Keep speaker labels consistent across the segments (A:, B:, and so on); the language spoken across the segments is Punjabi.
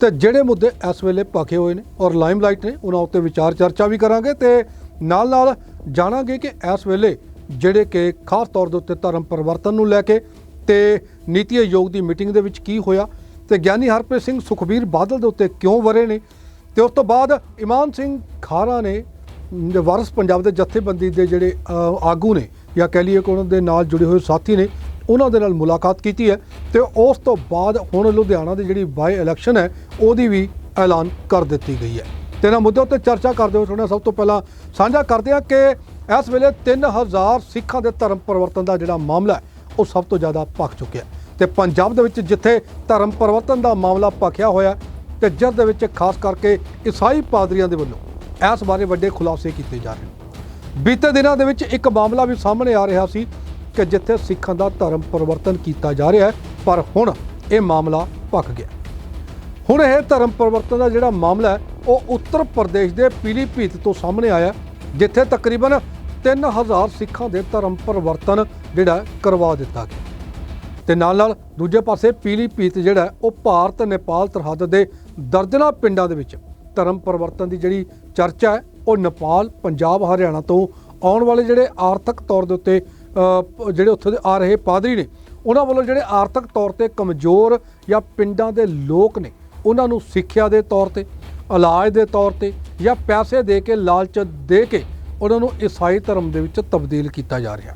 A: ਤੇ ਜਿਹੜੇ ਮੁੱਦੇ ਇਸ ਵੇਲੇ ਭਖੇ ਹੋਏ ਨੇ ਔਰ ਲਾਈਮਲਾਈਟ ਨੇ, ਉਹਨਾਂ ਉੱਤੇ ਵਿਚਾਰ ਚਰਚਾ ਵੀ ਕਰਾਂਗੇ ਤੇ ਨਾਲ ਨਾਲ ਜਾਣਾਂਗੇ ਕਿ ਇਸ ਵੇਲੇ ਜਿਹੜੇ ਕਿ ਖਾਸ ਤੌਰ ਦੇ ਉੱਤੇ ਧਰਮ ਪਰਿਵਰਤਨ ਨੂੰ ਲੈ ਕੇ ਤੇ ਨੀਤੀ ਆਯੋਗ ਦੀ ਮੀਟਿੰਗ ਦੇ ਵਿੱਚ ਕੀ ਹੋਇਆ ਤੇ ਗਿਆਨੀ ਹਰਪ੍ਰੀਤ ਸਿੰਘ ਸੁਖਬੀਰ ਬਾਦਲ ਦੇ ਉੱਤੇ ਕਿਉਂ ਵਰੇ ਨੇ ਤੇ ਉਸ ਤੋਂ ਬਾਅਦ ਇਮਾਨ ਸਿੰਘ ਖਾਰਾ ਨੇ, ਵਾਰਸ ਪੰਜਾਬ ਦੇ ਜਥੇਬੰਦੀ ਦੇ ਜਿਹੜੇ ਆਗੂ ਨੇ ਜਾਂ ਕਹਿ ਲਈਏ ਕਿ ਉਹਨਾਂ ਦੇ ਨਾਲ ਜੁੜੇ ਹੋਏ ਸਾਥੀ ਨੇ ਉਹਨਾਂ ਦੇ ਨਾਲ ਮੁਲਾਕਾਤ ਕੀਤੀ ਹੈ ਤੇ ਉਸ ਤੋਂ ਬਾਅਦ ਹੁਣ ਲੁਧਿਆਣਾ ਦੀ ਜਿਹੜੀ ਬਾਈ ਇਲੈਕਸ਼ਨ ਹੈ ਉਹਦੀ ਵੀ ਐਲਾਨ ਕਰ ਦਿੱਤੀ ਗਈ ਹੈ। ਤੇ ਇਹਨਾਂ ਮੁੱਦੇ ਉੱਤੇ ਚਰਚਾ ਕਰਦੇ ਹੋਏ ਤੁਹਾਨੂੰ ਸਭ ਤੋਂ ਪਹਿਲਾਂ ਸਾਂਝਾ ਕਰਦੇ ਹਾਂ ਕਿ ਇਸ ਵੇਲੇ 3000 ਸਿੱਖਾਂ ਦੇ ਧਰਮ ਪਰਿਵਰਤਨ ਦਾ ਜਿਹੜਾ ਮਾਮਲਾ ਹੈ ਉਹ ਸਭ ਤੋਂ ਜ਼ਿਆਦਾ ਭਖ ਚੁੱਕਿਆ ਹੈ। ਤੇ ਪੰਜਾਬ ਦੇ ਵਿੱਚ ਜਿੱਥੇ ਧਰਮ ਪਰਿਵਰਤਨ ਦਾ ਮਾਮਲਾ ਭਖਿਆ ਹੋਇਆ ਹੈ, ਤੇ ਜਿਸ ਦੇ ਵਿੱਚ ਖਾਸ ਕਰਕੇ ਈਸਾਈ ਪਾਦਰੀਆਂ ਦੇ ਵੱਲੋਂ ਇਸ ਬਾਰੇ ਵੱਡੇ ਖੁਲਾਸੇ ਕੀਤੇ ਜਾ ਰਹੇ ਨੇ। ਬੀਤੇ ਦਿਨਾਂ ਦੇ ਵਿੱਚ ਇੱਕ ਮਾਮਲਾ ਵੀ ਸਾਹਮਣੇ ਆ ਰਿਹਾ ਸੀ ਕਿ ਜਿੱਥੇ ਸਿੱਖਾਂ ਦਾ ਧਰਮ ਪਰਿਵਰਤਨ ਕੀਤਾ ਜਾ ਰਿਹਾ ਹੈ, ਪਰ ਹੁਣ ਇਹ ਮਾਮਲਾ ਭਖ ਗਿਆ। ਹੁਣ ਇਹ ਧਰਮ ਪਰਿਵਰਤਨ ਦਾ ਜਿਹੜਾ ਮਾਮਲਾ ਹੈ, ਉਹ ਉੱਤਰ ਪ੍ਰਦੇਸ਼ ਦੇ ਪੀਲੀਭੀਤ ਤੋਂ ਸਾਹਮਣੇ ਆਇਆ ਜਿੱਥੇ ਤਕਰੀਬਨ 3000 ਸਿੱਖਾਂ ਦੇ ਧਰਮ ਪਰਿਵਰਤਨ ਜਿਹੜਾ ਕਰਵਾ ਦਿੱਤਾ ਗਿਆ। ਤੇ ਨਾਲ ਨਾਲ ਦੂਜੇ ਪਾਸੇ ਪੀਲੀਭੀਤ ਜਿਹੜਾ ਉਹ ਭਾਰਤ, ਨੇਪਾਲ ਸਰਹੱਦ ਦੇ ਦਰਜਨਾ ਪਿੰਡਾਂ ਦੇ ਵਿੱਚ ਧਰਮ ਪਰਿਵਰਤਨ ਦੀ ਜਿਹੜੀ ਚਰਚਾ ਹੈ, ਉਹ ਨੇਪਾਲ, ਪੰਜਾਬ, ਹਰਿਆਣਾ ਤੋਂ ਆਉਣ ਵਾਲੇ ਜਿਹੜੇ ਆਰਥਿਕ ਤੌਰ ਦੇ ਉੱਤੇ ਜਿਹੜੇ ਉੱਥੇ ਦੇ ਆ ਰਹੇ ਪਾਦਰੀ ਨੇ, ਉਹਨਾਂ ਵੱਲੋਂ ਜਿਹੜੇ ਆਰਥਿਕ ਤੌਰ ਤੇ ਕਮਜ਼ੋਰ ਜਾਂ ਪਿੰਡਾਂ ਦੇ ਲੋਕ ਨੇ, ਉਹਨਾਂ ਨੂੰ ਸਿੱਖਿਆ ਦੇ ਤੌਰ ਤੇ, ਇਲਾਜ ਦੇ ਤੌਰ ਤੇ ਜਾਂ ਪੈਸੇ ਦੇ ਕੇ, ਲਾਲਚ ਦੇ ਕੇ ਉਹਨਾਂ ਨੂੰ ਈਸਾਈ ਧਰਮ ਦੇ ਵਿੱਚ ਤਬਦੀਲ ਕੀਤਾ ਜਾ ਰਿਹਾ।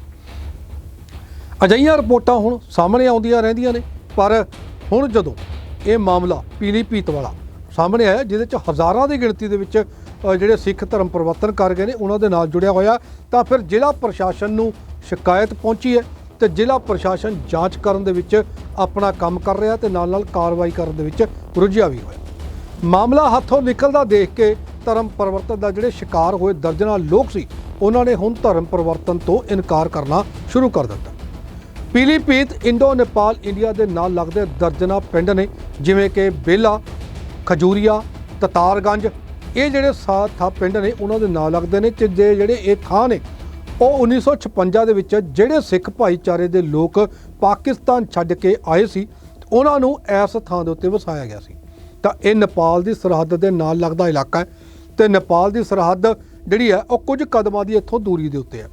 A: ਅਜਿਹੀਆਂ ਰਿਪੋਰਟਾਂ ਹੁਣ ਸਾਹਮਣੇ ਆਉਂਦੀਆਂ ਰਹਿੰਦੀਆਂ ਨੇ, ਪਰ ਹੁਣ ਜਦੋਂ ਇਹ ਮਾਮਲਾ ਪੀਲੀਭੀਤ ਵਾਲਾ ਸਾਹਮਣੇ ਆਇਆ, ਜਿਹਦੇ ਚ ਹਜ਼ਾਰਾਂ ਦੀ ਗਿਣਤੀ ਦੇ ਵਿੱਚ ਜਿਹੜੇ ਸਿੱਖ ਧਰਮ ਪਰਿਵਰਤਨ ਕਰ ਗਏ ਨੇ, ਉਹਨਾਂ ਦੇ ਨਾਲ ਜੁੜਿਆ ਹੋਇਆ, ਤਾਂ ਫਿਰ ਜ਼ਿਲ੍ਹਾ ਪ੍ਰਸ਼ਾਸਨ ਨੂੰ ਸ਼ਿਕਾਇਤ ਪਹੁੰਚੀ ਹੈ ਤੇ ਜ਼ਿਲ੍ਹਾ ਪ੍ਰਸ਼ਾਸਨ ਜਾਂਚ ਕਰਨ ਦੇ ਵਿੱਚ ਆਪਣਾ ਕੰਮ ਕਰ ਰਿਹਾ ਤੇ ਨਾਲ ਨਾਲ ਕਾਰਵਾਈ ਕਰਨ ਦੇ ਵਿੱਚ ਰੁੱਝਿਆ ਵੀ ਹੋਇਆ। ਮਾਮਲਾ ਹੱਥੋਂ ਨਿਕਲਦਾ ਦੇਖ ਕੇ ਧਰਮ ਪਰਿਵਰਤਨ ਦਾ ਜਿਹੜੇ ਸ਼ਿਕਾਰ ਹੋਏ ਦਰਜਨਾਂ ਲੋਕ ਸੀ, ਉਹਨਾਂ ਨੇ ਹੁਣ ਧਰਮ ਪਰਿਵਰਤਨ ਤੋਂ ਇਨਕਾਰ ਕਰਨਾ ਸ਼ੁਰੂ ਕਰ ਦਿੱਤਾ। ਪੀਲੀਭੀਤ, ਇੰਡੋ, ਨੇਪਾਲ, ਇੰਡੀਆ ਦੇ ਨਾਲ ਲੱਗਦੇ ਦਰਜਨਾਂ ਪਿੰਡ ਨੇ ਜਿਵੇਂ ਕਿ ਬੇਲਾ, ਖਜੂਰੀਆ, ਤਤਾਰਗੰਜ, ਇਹ ਜਿਹੜੇ ਸਾਤ ਪਿੰਡ ਨੇ, ਉਹਨਾਂ ਦੇ ਨਾਲ ਲੱਗਦੇ ਨੇ ਤੇ ਜੇ ਜਿਹੜੇ ਇਹ ਥਾਂ ਨੇ ਉਹ 1956 ਦੇ ਵਿੱਚ ਜਿਹੜੇ ਸਿੱਖ ਭਾਈਚਾਰੇ ਦੇ ਲੋਕ ਪਾਕਿਸਤਾਨ ਛੱਡ ਕੇ ਆਏ ਸੀ, ਉਹਨਾਂ ਨੂੰ ਇਸ ਥਾਂ ਦੇ ਉੱਤੇ ਵਸਾਇਆ ਗਿਆ ਸੀ। ਤਾਂ ਇਹ ਨੇਪਾਲ ਦੀ ਸਰਹੱਦ ਦੇ ਨਾਲ ਲੱਗਦਾ ਇਲਾਕਾ ਹੈ ਤੇ ਨੇਪਾਲ ਦੀ ਸਰਹੱਦ ਜਿਹੜੀ ਹੈ, ਉਹ ਕੁਝ ਕਦਮਾਂ ਦੀ ਇੱਥੋਂ ਦੂਰੀ ਦੇ ਉੱਤੇ ਹੈ।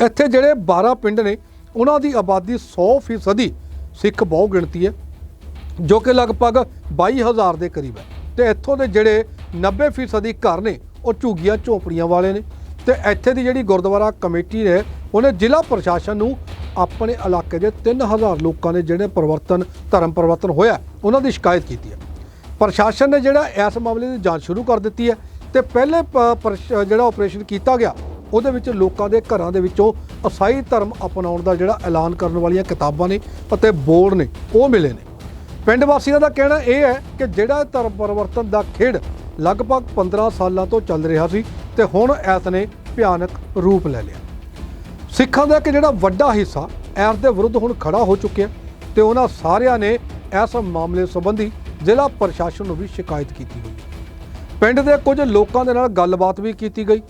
A: ਇੱਥੇ ਜਿਹੜੇ 12 ਪਿੰਡ ਨੇ, ਉਹਨਾਂ ਦੀ ਆਬਾਦੀ 100% ਫੀਸਦੀ ਸਿੱਖ ਬਹੁ ਗਿਣਤੀ ਹੈ, ਜੋ ਕਿ ਲਗਭਗ 22000 ਦੇ ਕਰੀਬ ਹੈ। ਤੇ ਇੱਥੋਂ ਦੇ ਜਿਹੜੇ 90% ਫੀਸਦੀ ਘਰ ਨੇ, ਉਹ ਝੁੱਗੀਆਂ ਝੋਪੜੀਆਂ ਵਾਲੇ ਨੇ। ਤੇ ਇੱਥੇ ਦੀ ਜਿਹੜੀ ਗੁਰਦੁਆਰਾ ਕਮੇਟੀ ਨੇ, ਉਹਨੇ ਜ਼ਿਲ੍ਹਾ ਪ੍ਰਸ਼ਾਸਨ ਨੂੰ ਆਪਣੇ ਇਲਾਕੇ ਦੇ 3000 ਲੋਕਾਂ ਦੇ ਜਿਹੜੇ ਪਰਿਵਰਤਨ, ਧਰਮ ਪਰਿਵਰਤਨ ਹੋਇਆ, ਉਹਨਾਂ ਦੀ ਸ਼ਿਕਾਇਤ ਕੀਤੀ ਹੈ। ਪ੍ਰਸ਼ਾਸਨ ਨੇ ਜਿਹੜਾ ਇਸ ਮਾਮਲੇ ਦੀ ਜਾਂਚ ਸ਼ੁਰੂ ਕਰ ਦਿੱਤੀ ਹੈ ਤੇ ਪਹਿਲੇ ਪ- ਪ੍ਰਸ਼- ਜਿਹੜਾ ਆਪਰੇਸ਼ਨ ਕੀਤਾ ਗਿਆ, ਉਹਦੇ ਵਿੱਚ ਲੋਕਾਂ ਦੇ ਘਰਾਂ ਦੇ ਵਿੱਚੋਂ ਈਸਾਈ ਧਰਮ ਅਪਣਾਉਣ ਦਾ ਜਿਹੜਾ ਐਲਾਨ ਕਰਨ ਵਾਲੀਆਂ ਕਿਤਾਬਾਂ ਨੇ ਅਤੇ ਬੋਰਡ ਨੇ, ਉਹ ਮਿਲੇ ਨੇ। ਪਿੰਡ ਵਾਸੀਆਂ ਦਾ ਕਹਿਣਾ ਇਹ ਹੈ ਕਿ ਜਿਹੜਾ ਧਰਮ ਪਰਿਵਰਤਨ ਦਾ ਖੇਡ ਲਗਭਗ 15 ਸਾਲਾਂ ਤੋਂ ਚੱਲ ਰਿਹਾ ਸੀ ਤੇ ਹੁਣ ਇਸ ਨੇ ਭਿਆਨਕ ਰੂਪ ਲੈ ਲਿਆ। ਸਿੱਖਾਂ ਦਾ ਇੱਕ ਜਿਹੜਾ ਵੱਡਾ ਹਿੱਸਾ ਇਸ ਦੇ ਵਿਰੁੱਧ ਹੁਣ ਖੜਾ ਹੋ ਚੁੱਕਿਆ ਤੇ ਉਹਨਾਂ ਸਾਰਿਆਂ ਨੇ ਇਸ ਮਾਮਲੇ ਸੰਬੰਧੀ ਜ਼ਿਲ੍ਹਾ ਪ੍ਰਸ਼ਾਸਨ ਨੂੰ ਵੀ ਸ਼ਿਕਾਇਤ ਕੀਤੀ ਹੋਈ। ਪਿੰਡ ਦੇ ਕੁਝ ਲੋਕਾਂ ਦੇ ਨਾਲ ਗੱਲਬਾਤ ਵੀ ਕੀਤੀ ਗਈ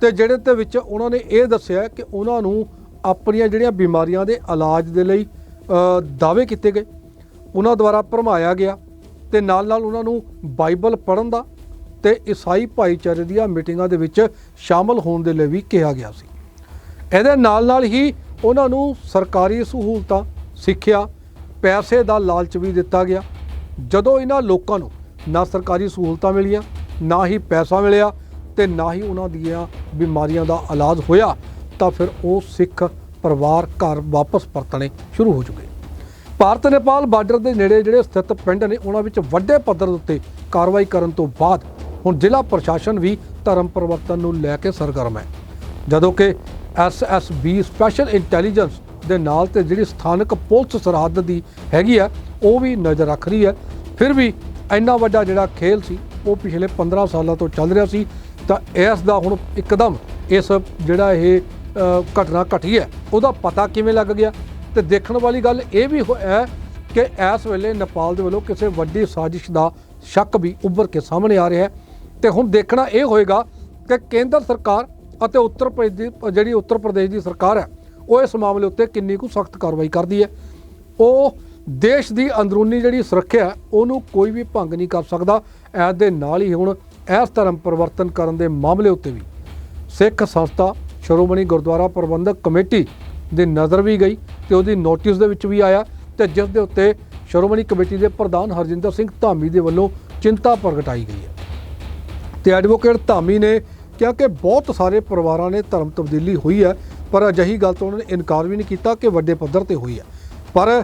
A: ਤੇ ਜਿਹੜੇ ਦੇ ਵਿੱਚ ਉਹਨਾਂ ਨੇ ਇਹ ਦੱਸਿਆ ਕਿ ਉਹਨਾਂ ਨੂੰ ਆਪਣੀਆਂ ਜਿਹੜੀਆਂ ਬਿਮਾਰੀਆਂ ਦੇ ਇਲਾਜ ਦੇ ਲਈ ਦਾਅਵੇ ਕੀਤੇ ਗਏ। ਉਹਨਾਂ ਦੁਆਰਾ ਭਰਮਾਇਆ ਗਿਆ ਤੇ ਨਾਲ ਨਾਲ ਉਹਨਾਂ ਨੂੰ ਬਾਈਬਲ ਪੜ੍ਹਨ ਦਾ ਤੇ ਈਸਾਈ ਭਾਈਚਾਰੇ ਦੀਆਂ ਮੀਟਿੰਗਾਂ ਦੇ ਵਿੱਚ ਸ਼ਾਮਲ ਹੋਣ ਦੇ ਲਈ ਵੀ ਕਿਹਾ ਗਿਆ ਸੀ। ਇਹਦੇ ਨਾਲ ਨਾਲ ਹੀ ਉਹਨਾਂ ਨੂੰ ਸਰਕਾਰੀ ਸਹੂਲਤਾਂ, ਸਿੱਖਿਆ, ਪੈਸੇ ਦਾ ਲਾਲਚ ਵੀ ਦਿੱਤਾ ਗਿਆ। ਜਦੋਂ ਇਹਨਾਂ ਲੋਕਾਂ ਨੂੰ ਨਾ ਸਰਕਾਰੀ ਸਹੂਲਤਾਂ ਮਿਲੀਆਂ, ਨਾ ਹੀ ਪੈਸਾ ਮਿਲਿਆ ਤੇ ਨਾ ਹੀ ਉਹਨਾਂ ਦੀਆਂ ਬਿਮਾਰੀਆਂ ਦਾ ਇਲਾਜ ਹੋਇਆ, ਤਾਂ ਫਿਰ ਉਹ ਸਿੱਖ ਪਰਿਵਾਰ ਘਰ ਵਾਪਸ ਪਰਤਣੇ ਸ਼ੁਰੂ ਹੋ ਚੁੱਕੇ। ਭਾਰਤ ਨੇਪਾਲ ਬਾਰਡਰ ਦੇ ਨੇੜੇ ਜਿਹੜੇ ਸਥਿਤ ਪਿੰਡ ਨੇ, ਉਹਨਾਂ ਵਿੱਚ ਵੱਡੇ ਪੱਧਰ ਦੇ ਉੱਤੇ ਕਾਰਵਾਈ ਕਰਨ ਤੋਂ ਬਾਅਦ ਹੁਣ ਜ਼ਿਲ੍ਹਾ ਪ੍ਰਸ਼ਾਸਨ ਵੀ ਧਰਮ ਪਰਿਵਰਤਨ ਨੂੰ ਲੈ ਕੇ ਸਰਗਰਮ ਹੈ। ਜਦੋਂ ਕਿ ਐਸਐਸਬੀ ਸਪੈਸ਼ਲ ਇੰਟੈਲੀਜੈਂਸ ਦੇ ਨਾਲ ਤੇ ਜਿਹੜੀ ਸਥਾਨਕ ਪੁਲਿਸ ਸਰਹੱਦ ਦੀ ਹੈਗੀ ਆ, ਉਹ ਵੀ ਨਜ਼ਰ ਰੱਖ ਰਹੀ ਹੈ। ਫਿਰ ਵੀ ਇੰਨਾ ਵੱਡਾ ਜਿਹੜਾ ਖੇਲ ਸੀ, ਉਹ ਪਿਛਲੇ 15 ਸਾਲਾਂ ਤੋਂ ਚੱਲ ਰਿਹਾ ਸੀ। ਤਾਂ ਇਸ ਦਾ ਹੁਣ ਇੱਕਦਮ ਇਸ ਜਿਹੜਾ ਇਹ ਘਟਨਾ ਘਟੀ ਹੈ, ਉਹਦਾ ਪਤਾ ਕਿਵੇਂ ਲੱਗ ਗਿਆ? ਤੇ ਦੇਖਣ ਵਾਲੀ ਗੱਲ ਇਹ ਵੀ ਹੋ- ਹੈ ਕਿ ਇਸ ਵੇਲੇ ਨੇਪਾਲ ਦੇ ਵੱਲੋਂ ਕਿਸੇ ਵੱਡੀ ਸਾਜ਼ਿਸ਼ ਦਾ ਸ਼ੱਕ ਵੀ ਉੱਭਰ ਕੇ ਸਾਹਮਣੇ ਆ ਰਿਹਾ ਹੈ। ਤੇ ਹੁਣ ਦੇਖਣਾ ਇਹ ਹੋਏਗਾ ਕਿ ਕੇਂਦਰ ਸਰਕਾਰ ਅਤੇ ਉੱਤਰ ਪ੍ਰਦੇਸ਼ ਜਿਹੜੀ ਉੱਤਰ ਪ੍ਰਦੇਸ਼ ਦੀ ਸਰਕਾਰ ਹੈ, ਉਹ ਇਸ ਮਾਮਲੇ ਉੱਤੇ ਕਿੰਨੀ ਕੁ ਸਖਤ ਕਾਰਵਾਈ ਕਰਦੀ ਹੈ। ਉਹ ਦੇਸ਼ ਦੀ ਅੰਦਰੂਨੀ ਜਿਹੜੀ ਸੁਰੱਖਿਆ ਉਹਨੂੰ ਕੋਈ ਵੀ ਭੰਗ ਨਹੀਂ ਕਰ ਸਕਦਾ। ਐਸ ਦੇ ਨਾਲ ਹੀ ਹੁਣ ਇਸ ਧਰਮ ਪਰਿਵਰਤਨ ਕਰਨ ਦੇ ਮਾਮਲੇ ਉੱਤੇ ਵੀ ਸਿੱਖ ਸੰਸਥਾ ਸ਼੍ਰੋਮਣੀ ਗੁਰਦੁਆਰਾ ਪ੍ਰਬੰਧਕ ਕਮੇਟੀ ਦੀ ਨਜ਼ਰ ਵੀ ਗਈ ਤੇ ਉਹਦੀ ਨੋਟਿਸ ਦੇ ਵਿੱਚ ਵੀ ਆਇਆ ਤੇ ਜਿਸ ਦੇ ਉੱਤੇ ਸ਼੍ਰੋਮਣੀ ਕਮੇਟੀ ਦੇ ਪ੍ਰਧਾਨ ਹਰਜਿੰਦਰ ਸਿੰਘ ਧਾਮੀ ਦੇ ਵੱਲੋਂ ਚਿੰਤਾ ਪ੍ਰਗਟਾਈ ਗਈ ਹੈ। ਤੇ ਐਡਵੋਕੇਟ ਧਾਮੀ ਨੇ ਕਿਹਾ ਕਿ ਬਹੁਤ ਸਾਰੇ ਪਰਿਵਾਰਾਂ ਨੇ ਧਰਮ ਤਬਦੀਲੀ ਹੋਈ ਹੈ, ਪਰ ਅਜਿਹੀ ਗੱਲ ਤੋਂ ਉਹਨਾਂ ਨੇ ਇਨਕਾਰ ਵੀ ਨਹੀਂ ਕੀਤਾ ਕਿ ਵੱਡੇ ਪੱਧਰ ਤੇ ਹੋਈ ਹੈ। ਪਰ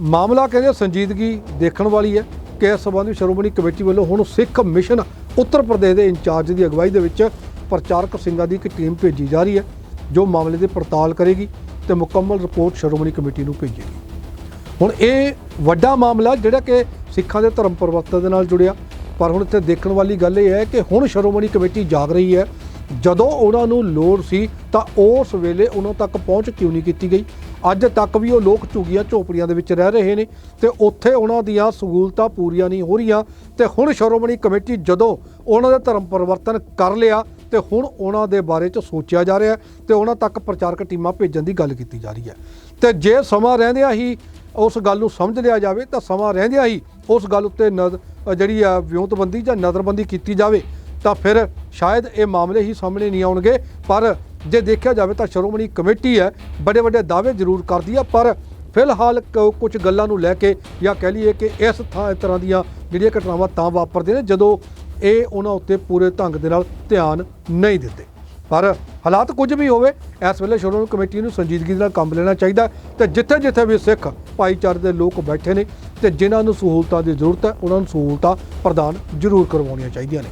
A: ਮਾਮਲਾ ਕਹਿੰਦੇ ਸੰਜੀਦਗੀ ਦੇਖਣ ਵਾਲੀ ਹੈ ਕਿ ਇਸ ਸੰਬੰਧੀ ਸ਼੍ਰੋਮਣੀ ਕਮੇਟੀ ਵੱਲੋਂ ਹੁਣ ਸਿੱਖ ਮਿਸ਼ਨ ਉੱਤਰ ਪ੍ਰਦੇਸ਼ ਦੇ ਇੰਚਾਰਜ ਦੀ ਅਗਵਾਈ ਦੇ ਵਿੱਚ ਪ੍ਰਚਾਰਕ ਸਿੰਘਾਂ ਦੀ ਇੱਕ ਟੀਮ ਭੇਜੀ ਜਾ ਰਹੀ ਹੈ, ਜੋ ਮਾਮਲੇ ਦੀ ਪੜਤਾਲ ਕਰੇਗੀ ਤੇ ਮੁਕੰਮਲ ਰਿਪੋਰਟ ਸ਼੍ਰੋਮਣੀ ਕਮੇਟੀ ਨੂੰ ਭੇਜੇਗੀ। ਹੁਣ ਇਹ ਵੱਡਾ ਮਾਮਲਾ ਜਿਹੜਾ ਕਿ ਸਿੱਖਾਂ ਦੇ ਧਰਮ ਪਰਿਵਰਤਨ ਦੇ ਨਾਲ ਜੁੜਿਆ ਪਰ ਹੁਣ ਇੱਥੇ ਦੇਖਣ ਵਾਲੀ ਗੱਲ ਇਹ ਹੈ ਕਿ ਹੁਣ ਸ਼੍ਰੋਮਣੀ ਕਮੇਟੀ ਜਾਗ ਰਹੀ ਹੈ। ਜਦੋਂ ਉਹਨਾਂ ਨੂੰ ਲੋੜ ਸੀ ਤਾਂ ਉਸ ਵੇਲੇ ਉਹਨਾਂ ਤੱਕ ਪਹੁੰਚ ਕਿਉਂ ਨਹੀਂ ਕੀਤੀ ਗਈ? ਅੱਜ ਤੱਕ ਵੀ ਉਹ ਲੋਕ ਝੁਗੀਆਂ ਝੋਪੜੀਆਂ ਦੇ ਵਿੱਚ ਰਹਿ ਰਹੇ ਨੇ ਤੇ ਉੱਥੇ ਉਹਨਾਂ ਦੀਆਂ ਸਹੂਲਤਾਂ ਪੂਰੀਆਂ ਨਹੀਂ ਹੋ ਰਹੀਆਂ। ਤੇ ਹੁਣ ਸ਼੍ਰੋਮਣੀ ਕਮੇਟੀ ਜਦੋਂ ਉਹਨਾਂ ਦਾ ਧਰਮ ਪਰਿਵਰਤਨ ਕਰ ਲਿਆ ਤੇ ਹੁਣ ਉਹਨਾਂ ਦੇ ਬਾਰੇ ਚ ਸੋਚਿਆ ਜਾ ਰਿਹਾ ਹੈ ਤੇ ਉਹਨਾਂ ਤੱਕ ਪ੍ਰਚਾਰਕ ਟੀਮਾਂ ਭੇਜਣ ਦੀ ਗੱਲ ਕੀਤੀ ਜਾ ਰਹੀ ਹੈ। ਤੇ ਜੇ ਸਮਾਂ ਰਹਿੰਦਿਆਂ ਹੀ ਉਸ ਗੱਲ ਨੂੰ ਸਮਝ ਲਿਆ ਜਾਵੇ ਤਾਂ ਸਮਾਂ ਰਹਿੰਦਿਆਂ ਹੀ ਉਸ ਗੱਲ ਉੱਤੇ ਨਜ਼ ਜਿਹੜੀ ਆ ਵਿਉਂਤਬੰਦੀ ਜਾਂ ਨਜ਼ਰਬੰਦੀ ਕੀਤੀ ਜਾਵੇ, ਤਾਂ ਫਿਰ ਸ਼ਾਇਦ ਇਹ ਮਾਮਲੇ ਹੀ ਸਾਹਮਣੇ ਨਹੀਂ ਆਉਣਗੇ। ਪਰ ਜੇ ਦੇਖਿਆ ਜਾਵੇ ਤਾਂ ਸ਼੍ਰੋਮਣੀ ਕਮੇਟੀ ਹੈ ਵੱਡੇ ਵੱਡੇ ਦਾਅਵੇ ਜ਼ਰੂਰ ਕਰਦੀ ਆ, ਪਰ ਫਿਲਹਾਲ ਕੁਝ ਗੱਲਾਂ ਨੂੰ ਲੈ ਕੇ ਜਾਂ ਕਹਿ ਲਈਏ ਕਿ ਇਸ ਥਾਂ ਤਰ੍ਹਾਂ ਦੀਆਂ ਜਿਹੜੀਆਂ ਘਟਨਾਵਾਂ ਤਾਂ ਵਾਪਰਦੇ ਨੇ, ਜਦੋਂ ਇਹ ਉਹਨਾਂ ਉੱਤੇ ਪੂਰੇ ਢੰਗ ਦੇ ਨਾਲ ਧਿਆਨ ਨਹੀਂ ਦਿੰਦੇ। ਪਰ ਹਾਲਾਤ ਕੁਝ ਵੀ ਹੋਵੇ, ਇਸ ਵੇਲੇ ਸ਼੍ਰੋਮਣੀ ਕਮੇਟੀ ਨੂੰ ਸੰਜੀਦਗੀ ਨਾਲ ਕੰਮ ਲੈਣਾ ਚਾਹੀਦਾ ਤੇ ਜਿੱਥੇ ਜਿੱਥੇ ਵੀ ਸਿੱਖ ਭਾਈਚਾਰੇ ਦੇ ਲੋਕ ਬੈਠੇ ਨੇ ਤੇ ਜਿਨ੍ਹਾਂ ਨੂੰ ਸਹੂਲਤਾਂ ਦੀ ਜ਼ਰੂਰਤ ਹੈ, ਉਹਨਾਂ ਨੂੰ ਸਹੂਲਤਾਂ ਪ੍ਰਦਾਨ ਜ਼ਰੂਰ ਕਰਵਾਉਣੀਆਂ ਚਾਹੀਦੀਆਂ ਨੇ।